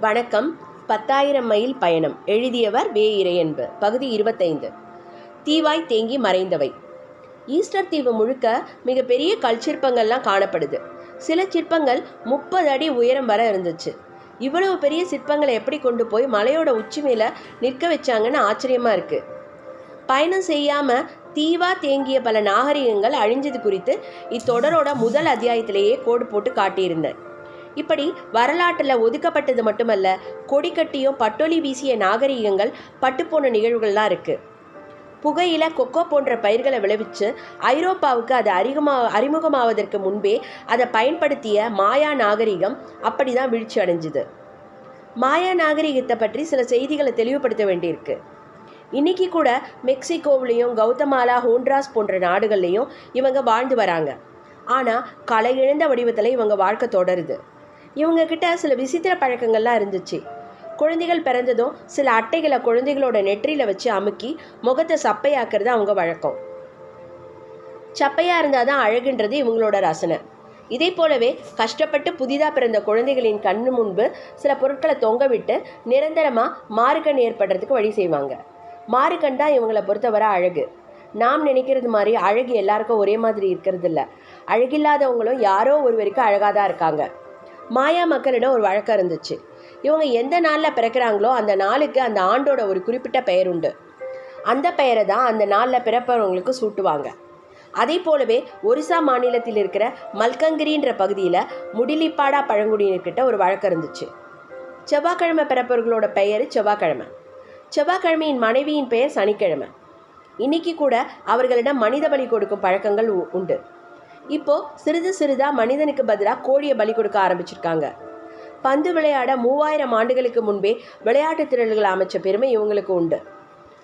வணக்கம். பத்தாயிரம் மைல் பயணம். எழுதியவர் வே. இறையன்பு. பகுதி இருபத்தைந்து. தீவாய் தேங்கி மறைந்தவை. ஈஸ்டர் தீவு முழுக்க மிகப்பெரிய கல் சிற்பங்கள்லாம் காணப்படுது. சில சிற்பங்கள் முப்பது அடி உயரம் வர இருந்துச்சு. இவ்வளவு பெரிய சிற்பங்களை எப்படி கொண்டு போய் மலையோட உச்சி மேலே நிற்க வச்சாங்கன்னு ஆச்சரியமாக இருக்குது பயணம் செய்யாமல் தீவா தேங்கிய பல நாகரிகங்கள் அழிஞ்சது குறித்து இத்தொடரோட முதல் அத்தியாயத்திலேயே கோடு போட்டு காட்டியிருந்தேன். இப்படி வரலாற்றில் ஒதுக்கப்பட்டது மட்டுமல்ல கொடிக்கட்டியும் பட்டொலி வீசிய நாகரிகங்கள் பட்டுப்போன நிகழ்வுகள்லாம் இருக்குது புகையில கொக்கோ போன்ற பயிர்களை விளைவிச்சு ஐரோப்பாவுக்கு அது அறிமுகமா அறிமுகமாவதற்கு முன்பே அதை பயன்படுத்திய மாயா நாகரிகம் அப்படிதான் வீழ்ச்சி அடைஞ்சுது. மாயா நாகரிகத்தை பற்றி சில செய்திகளை தெளிவுபடுத்த வேண்டியிருக்கு. இன்னைக்கு கூட மெக்சிகோவிலையும் கௌதமாலா ஹோண்ட்ராஸ் போன்ற நாடுகள்லையும் இவங்க வாழ்ந்து வராங்க. ஆனால் கலை இழந்த வடிவத்தில் இவங்க வாழ்க்கை தொடருது. இவங்கக்கிட்ட சில விசித்திர பழக்கங்கள்லாம் இருந்துச்சு. குழந்தைகள் பிறந்ததும் சில அட்டைகளை குழந்தைகளோட நெற்றியில் வச்சு அமுக்கி முகத்தை சப்பையாக்குறது அவங்க வழக்கம். சப்பையாக இருந்தால் தான் அழகுன்றது இவங்களோட ரசனை. இதே போலவே கஷ்டப்பட்டு புதிதாக பிறந்த குழந்தைகளின் கண்ணு முன்பு சில பொருட்களை தொங்க விட்டு நிரந்தரமாக மாறுக்கண் ஏற்படுறதுக்கு வழி செய்வாங்க. மாறுக்கண் தான் இவங்களை பொறுத்தவரை அழகு. நாம் நினைக்கிறது மாதிரி அழகு எல்லாருக்கும் ஒரே மாதிரி இருக்கிறது இல்லை அழகில்லாதவங்களும் யாரோ ஒருவருக்கு அழகாக தான் இருக்காங்க. மாயா மக்களிடம் ஒரு வழக்கம் இருந்துச்சு. இவங்க எந்த நாளில் பிறக்கிறாங்களோ அந்த நாளுக்கு அந்த ஆண்டோட ஒரு குறிப்பிட்ட பெயர் உண்டு. அந்த பெயரை தான் அந்த நாளில் பிறப்பவங்களுக்கு சூட்டுவாங்க. அதே போலவே ஒரிசா மாநிலத்தில் இருக்கிற மல்கங்கிரின்ற பகுதியில் முடிலிப்பாடா பழங்குடியினர்கிட்ட ஒரு வழக்கம் இருந்துச்சு. செவ்வாய்க்கிழமை பிறப்பவர்களோட பெயர் செவ்வாய்க்கிழமை. செவ்வாய்க்கிழமையின் மனைவியின் பெயர் சனிக்கிழமை. இன்னைக்கு கூட அவர்களிடம் மனித பலி கொடுக்கும் பழக்கங்கள் உ- உண்டு. இப்போ சிறிது சிறிதா மனிதனுக்கு பதிலாக கோழியை பலி கொடுக்க ஆரம்பிச்சிருக்காங்க. பந்து விளையாட மூவாயிரம் ஆண்டுகளுக்கு முன்பே விளையாட்டுத் திரள்கள் அமைச்ச பெருமை இவங்களுக்கு உண்டு.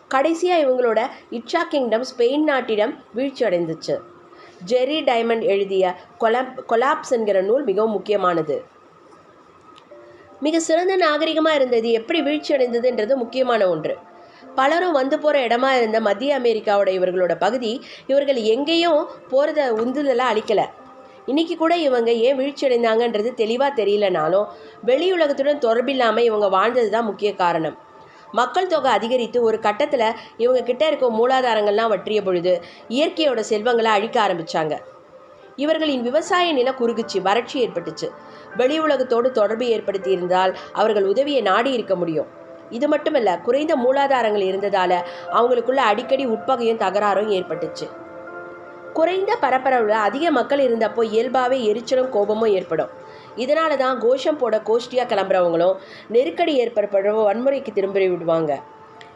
கடைசியாக இவங்களோட இட்சா கிங்டம் ஸ்பெயின் நாட்டிடம் வீழ்ச்சி அடைந்துச்சு. ஜெர்ரி டைமண்ட் எழுதிய கொலாப் கொலாப்ஸ் என்கிற நூல் மிகவும் முக்கியமானது. மிக சிறந்த நாகரிகமாக இருந்தது எப்படி வீழ்ச்சி அடைந்ததுன்றது முக்கியமான ஒன்று. பலரும் வந்து போகிற இடமா இருந்த மத்திய அமெரிக்காவோட இவர்களோட பகுதி இவர்கள் எங்கேயும் போகிறத உந்துதலாக அளிக்கலை. இன்னைக்கு கூட இவங்க ஏன் வீழ்ச்சி அடைந்தாங்கன்றது தெளிவாக தெரியலனாலும் வெளி உலகத்துடன் தொடர்பில்லாமல் இவங்க வாழ்ந்தது தான் முக்கிய காரணம். மக்கள் தொகை அதிகரித்து ஒரு கட்டத்தில் இவங்க கிட்ட இருக்க மூலாதாரங்கள்லாம் வற்றிய பொழுது இயற்கையோட செல்வங்களை அழிக்க ஆரம்பிச்சாங்க. இவர்களின் விவசாய நிலம் குறுகுச்சு வறட்சி ஏற்பட்டுச்சு. வெளி உலகத்தோடு தொடர்பு ஏற்படுத்தி இருந்தால் அவர்கள் உதவியை நாடி இருக்க முடியும். இது மட்டுமல்ல குறைந்த மூலாதாரங்கள் இருந்ததால் அவங்களுக்குள்ள அடிக்கடி உட்பகையும் தகராறும் ஏற்பட்டுச்சு. குறைந்த பரப்பரவில் அதிக மக்கள் இருந்தப்போ இயல்பாகவே எரிச்சலும் கோபமும் ஏற்படும். இதனால தான் கோஷம் போட கோஷ்டியாக கிளம்புறவங்களும் நெருக்கடி ஏற்படுறவங்க வன்முறைக்கு திரும்பி விடுவாங்க.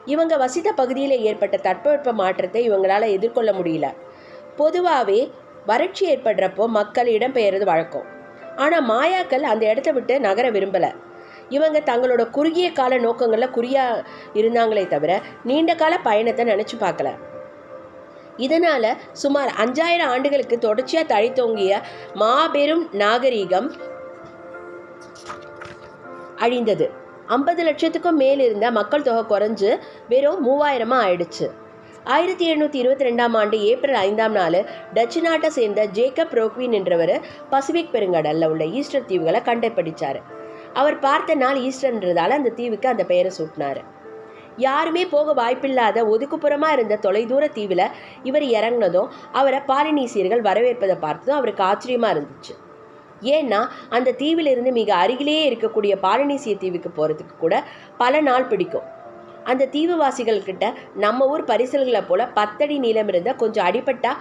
இவங்க வசித்த பகுதியில் ஏற்பட்ட தட்பவெப்ப மாற்றத்தை இவங்களால் எதிர்கொள்ள முடியல. பொதுவாகவே வறட்சி ஏற்படுறப்போ மக்கள் இடம்பெயர்றது வழக்கம். ஆனால் மாயாக்கள் அந்த இடத்த விட்டு நகர விரும்பலை. இவங்க தங்களோட குறுகிய கால நோக்கங்களில் குறியாக இருந்தாங்களே தவிர நீண்ட கால பயணத்தை நினச்சி பார்க்கல. இதனால் சுமார் அஞ்சாயிரம் ஆண்டுகளுக்கு தொடர்ச்சியாக தழைத்தோங்கிய மாபெரும் நாகரீகம் அழிந்தது. ஐம்பது லட்சத்துக்கும் மேல் இருந்த மக்கள் தொகை குறைஞ்சு வெறும் மூவாயிரமாக ஆயிடுச்சு. ஆயிரத்தி எழுநூற்றி இருபத்தி ரெண்டாம் ஆண்டு ஏப்ரல் ஐந்தாம் நாள் டச்சு நாட்டை சேர்ந்த ஜேக்கப் ரோக்வின் என்றவர் பசிபிக் பெருங்கடலில் உள்ள ஈஸ்டர் தீவுகளை கண்டுபிடிச்சார் அவர் பார்த்த நாள் ஈஸ்டர்ன்றதால அந்த தீவுக்கு அந்த பெயரை சூட்டினார். யாருமே போக வாய்ப்பில்லாத ஒதுக்குப்புறமாக இருந்த தொலைதூர தீவில் இவர் இறங்கினதும் அவரை பாலினீசியர்கள் வரவேற்பதை பார்த்ததும் அவருக்கு ஆச்சரியமாக இருந்துச்சு. ஏன்னா அந்த தீவிலிருந்து மிக அருகிலேயே இருக்கக்கூடிய பாலினீசிய தீவுக்கு போகிறதுக்கு கூட பல நாள் பிடிக்கும். அந்த தீவுவாசிகள்கிட்ட நம்ம ஊர் பரிசல்களை போல் பத்தடி நீளம் இருந்த கொஞ்சம் அடிப்பட்டா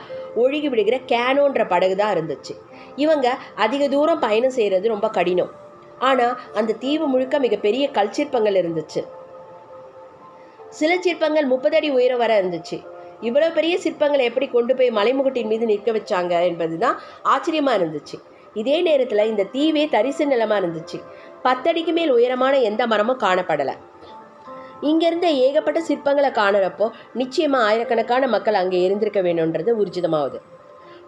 ஒழுகி விடுகிற கேனோன்ற படகு தான் இருந்துச்சு. இவங்க அதிக தூரம் பயணம் செய்கிறது ரொம்ப கடினம். ஆனால் அந்த தீவு முழுக்க மிகப்பெரிய கல் சிற்பங்கள் இருந்துச்சு. சில சிற்பங்கள் முப்பது அடி உயரம் வர இருந்துச்சு. இவ்வளோ பெரிய சிற்பங்களை எப்படி கொண்டு போய் மலைமுகட்டின் மீது நிற்க வச்சாங்க என்பது தான் ஆச்சரியமாக இருந்துச்சு. இதே நேரத்தில் இந்த தீவே தரிசு நிலமாக இருந்துச்சு. பத்தடிக்கு மேல் உயரமான எந்த மரமும் காணப்படலை. இங்கேருந்த ஏகப்பட்ட சிற்பங்களை காணுறப்போ நிச்சயமாக ஆயிரக்கணக்கான மக்கள் அங்கே இருந்திருக்க வேணுன்றது உர்ஜிதமாகுது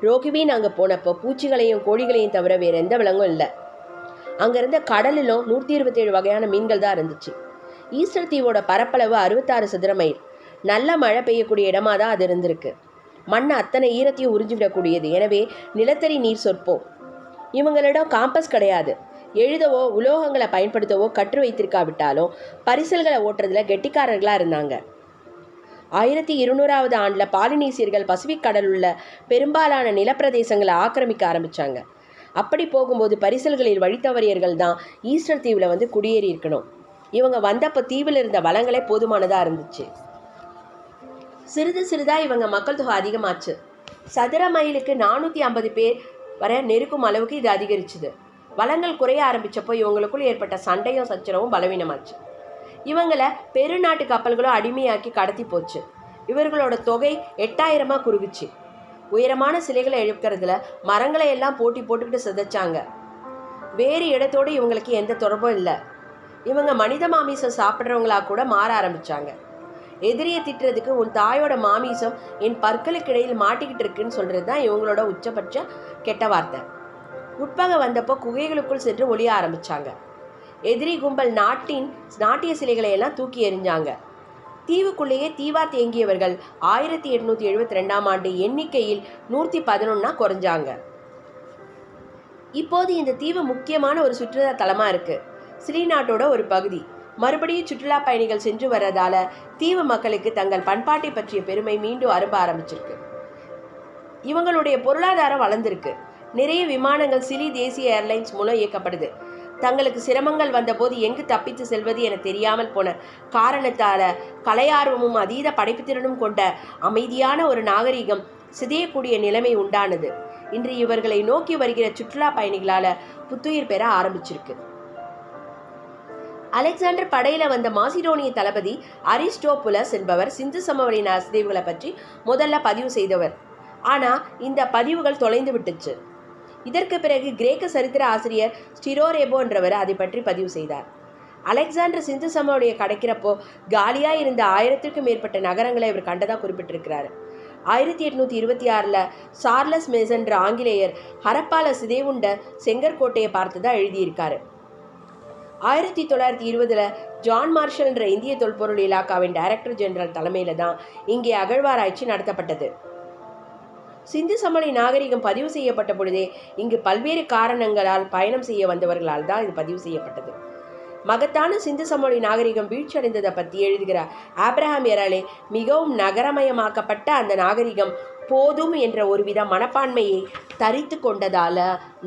ரோகிவீன் அங்கே போனப்போ பூச்சிகளையும் கோழிகளையும் தவிர வேறு எந்த விலங்கும் இல்லை. அங்கே இருந்த கடலிலும் நூற்றி இருபத்தேழு வகையான மீன்கள் தான் இருந்துச்சு. ஈஸ்டர் தீவோட பரப்பளவு அறுபத்தாறு சதுர மைல். நல்ல மழை பெய்யக்கூடிய இடமா தான் அது இருந்திருக்கு. மண் அத்தனை ஈரத்தையும் உறிஞ்சிவிடக்கூடியது. எனவே நிலத்தடி நீர் சொற்போம். இவங்களிடம் காம்பஸ் கிடையாது. எழுதவோ உலோகங்களை பயன்படுத்தவோ கற்று வைத்திருக்காவிட்டாலும் பரிசல்களை ஓட்டுறதுல கெட்டிக்காரர்களாக இருந்தாங்க. ஆயிரத்தி இருநூறாவது ஆண்டில் பாலினீசியர்கள் பசிபிக் கடல் உள்ள பெரும்பாலான நிலப்பிரதேசங்களை ஆக்கிரமிக்க ஆரம்பித்தாங்க அப்படி போகும்போது பரிசல்களில் வழித்தவறியர்கள் தான் ஈஸ்டர் தீவில் வந்து குடியேறி இருக்கணும். இவங்க வந்தப்போ தீவில் இருந்த வளங்களே போதுமானதாக இருந்துச்சு. சிறிது சிறிதாக இவங்க மக்கள் தொகை அதிகமாச்சு. சதுர மைலுக்கு நானூற்றி ஐம்பது பேர் வர நெருக்கும் அளவுக்கு இது அதிகரிச்சுது. வளங்கள் குறைய ஆரம்பித்தப்போ இவங்களுக்குள் ஏற்பட்ட சண்டையும் சச்சரவும் பலவீனமாச்சு. இவங்களை பெருநாட்டு கப்பல்களும் அடிமையாக்கி கடத்தி போச்சு. இவர்களோட தொகை எட்டாயிரமாக குறுகுச்சு. உயரமான சிலைகளை எழுப்புறதுல மரங்களை எல்லாம் போட்டி போட்டுக்கிட்டு சிதைச்சாங்க. வேறு இடத்தோடு இவங்களுக்கு எந்த தொடர்பும் இல்லை. இவங்க மனித மாமிசம் சாப்பிட்றவங்களா கூட மாற ஆரம்பிச்சாங்க. எதிரியை திட்டுறதுக்கு உன் தாயோட மாமிசம் என் பற்களுக்கு இடையில் மாட்டிக்கிட்டு இருக்குன்னு சொல்கிறது தான் இவங்களோட உச்சபட்ச கெட்ட வார்த்தை. உட்பகை வந்தப்போ குகைகளுக்குள் சென்று ஒளிய ஆரம்பிச்சாங்க. எதிரி கும்பல் நாட்டின் நாட்டிய சிலைகளை எல்லாம் தூக்கி எறிஞ்சாங்க. தீவுக்குள்ளேயே தீவா தேங்கியவர்கள். ஆயிரத்தி எட்நூற்றி எழுபத்தி ரெண்டாம் ஆண்டு எண்ணிக்கையில் நூற்றி பதினொன்னா குறைஞ்சாங்க. இப்போது இந்த தீவு முக்கியமான ஒரு சுற்றுலா தலமாக இருக்குது ஸ்ரீநாட்டோட ஒரு பகுதி. மறுபடியும் சுற்றுலா பயணிகள் சென்று வர்றதால தீவு மக்களுக்கு தங்கள் பண்பாட்டை பற்றிய பெருமை மீண்டும் அரும்ப ஆரம்பிச்சிருக்கு. இவங்களுடைய பொருளாதாரம் வளர்ந்துருக்கு. நிறைய விமானங்கள் சிலி தேசிய ஏர்லைன்ஸ் மூலம் இயக்கப்படுது. தங்களுக்கு சிரமங்கள் வந்தபோது எங்கு தப்பித்து செல்வது என தெரியாமல் போன காரணத்தால கலையார்வமும் அதீத படைப்புத்திறனும் கொண்ட அமைதியான ஒரு நாகரிகம் சிதையக்கூடிய நிலைமை உண்டானது. இன்று இவர்களை நோக்கி வருகிற சுற்றுலா பயணிகளால புத்துயிர் பெற ஆரம்பிச்சிருக்கு. அலெக்சாண்டர் படையில வந்த மாசிடோனிய தளபதி அரிஸ்டோபுலஸ் என்பவர் சிந்து சமவெளியின் அசைவுகளை பற்றி முதல்ல பதிவு செய்தவர். ஆனா இந்த பதிவுகள் தொலைந்து விட்டுச்சு. இதற்கு பிறகு கிரேக்க சரித்திர ஆசிரியர் ஸ்டிரோரேபோ என்றவர் அதை பற்றி பதிவு செய்தார். அலெக்சாண்டர் சிந்து சமவெளியை கிடைக்கிறப்போ காலியாக இருந்த ஆயிரத்திற்கும் மேற்பட்ட நகரங்களை இவர் கண்டதாக குறிப்பிட்டிருக்கிறார். ஆயிரத்தி எட்நூற்றி இருபத்தி ஆறில் சார்லஸ் மேசன்ற ஆங்கிலேயர் ஹரப்பால சிதைவுண்ட செங்கற்கோட்டையை பார்த்ததா எழுதியிருக்காரு. ஆயிரத்தி தொள்ளாயிரத்தி இருபதில் ஜான் மார்ஷல் என்ற இந்திய தொல்பொருள் இலாக்காவின் டைரக்டர் ஜெனரல் தலைமையில் தான் இங்கே அகழ்வாராய்ச்சி நடத்தப்பட்டது. சிந்து சமணி நாகரிகம் பதிவு செய்யப்பட்ட பொழுதே இங்கு பல்வேறு காரணங்களால் பயணம் செய்ய வந்தவர்களால் தான் இது பதிவு செய்யப்பட்டது. மகத்தான சிந்து சமொழி நாகரிகம் வீழ்ச்சியடைந்ததை பற்றி எழுதுகிற ஆப்ரஹாம் எராலே மிகவும் நகரமயமாக்கப்பட்ட அந்த நாகரிகம் போதும் என்ற ஒருவித மனப்பான்மையை தரித்து கொண்டதால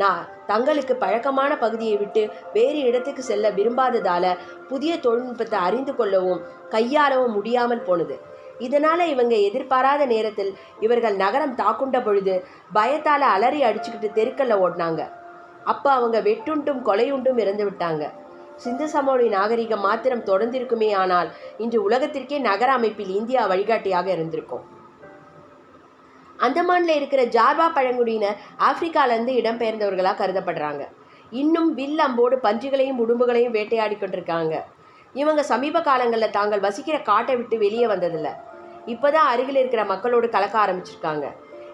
நான் தங்களுக்கு பழக்கமான பகுதியை விட்டு வேறு இடத்துக்கு செல்ல விரும்பாததால புதிய தொழில்நுட்பத்தை அறிந்து கொள்ளவும் கையாளவும் முடியாமல் போனது. இதனால் இவங்க எதிர்பாராத நேரத்தில் இவர்கள் நகரம் தாக்குண்ட பொழுது பயத்தால் அலறி அடிச்சுக்கிட்டு தெருக்கல்ல ஓடினாங்க. அப்போ அவங்க வெட்டுண்டும் கொலையுண்டும் இறந்து விட்டாங்க. சிந்து சமவெளி நாகரிகம் மாத்திரம் தொடர்ந்திருக்குமே ஆனால் இன்று உலகத்திற்கே நகர அமைப்பில் இந்தியா வழிகாட்டியாக இருந்திருக்கும். அந்தமான்ல இருக்கிற ஜார்வா பழங்குடியினர் ஆப்பிரிக்காலேருந்து இடம்பெயர்ந்தவர்களாக கருதப்படுறாங்க. இன்னும் வில் அம்போடு பன்றிகளையும் உடும்புகளையும் வேட்டையாடி கொண்டிருக்காங்க. இவங்க சமீப காலங்களில் தாங்கள் வசிக்கிற காட்டை விட்டு வெளியே வந்ததில்லை. இப்போதான் அருகில் இருக்கிற மக்களோடு கலக்க ஆரம்பிச்சிருக்காங்க.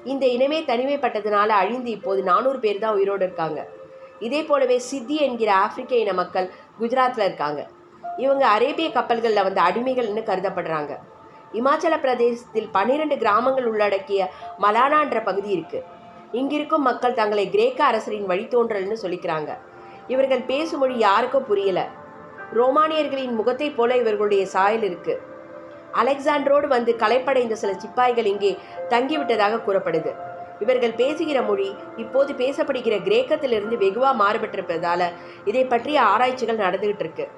இந்த இனமே தனிமைப்பட்டதுனால அழிந்து இப்போது நானூறு பேர் தான் உயிரோடு இருக்காங்க. இதே போலவே சித்தி என்கிற ஆப்பிரிக்க இன மக்கள் குஜராத்தில் இருக்காங்க. இவங்க அரேபிய கப்பல்களில் வந்த அடிமைகள்னு கருதப்படுறாங்க. இமாச்சல பிரதேசத்தில் பன்னிரண்டு கிராமங்கள் உள்ளடக்கிய மலானான்ற பகுதி இருக்குது இங்கிருக்கும் மக்கள் தங்களை கிரேக்க அரசரின் வழித்தோன்றல்னு சொல்லிக்கிறாங்க. இவர்கள் பேசும் மொழி யாருக்கும் புரியலை. ரோமானியர்களின் முகத்தைப் போல இவர்களுடைய சாயல் இருக்கு. அலெக்சாண்டரோடு வந்து கலைப்படைந்த சில சிப்பாய்கள் இங்கே தங்கிவிட்டதாக கூறப்படுது. இவர்கள் பேசுகிற மொழி இப்போது பேசப்படுகிற கிரேக்கத்திலிருந்து வெகுவா மாறுபட்டிருப்பதால இதை பற்றிய ஆராய்ச்சிகள் நடந்துகிட்டு இருக்கு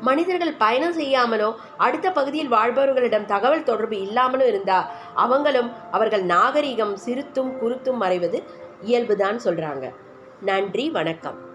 மனிதர்கள் பயணம் செய்யாமலோ அடுத்த பகுதியில் வாழ்பவர்களிடம் தகவல் தொடர்பு இல்லாமலும் இருந்தா அவங்களும் அவர்கள் நாகரிகம் சிறுத்தும் குருத்தும் மறைவது இயல்புதான் சொல்றாங்க. நன்றி வணக்கம்.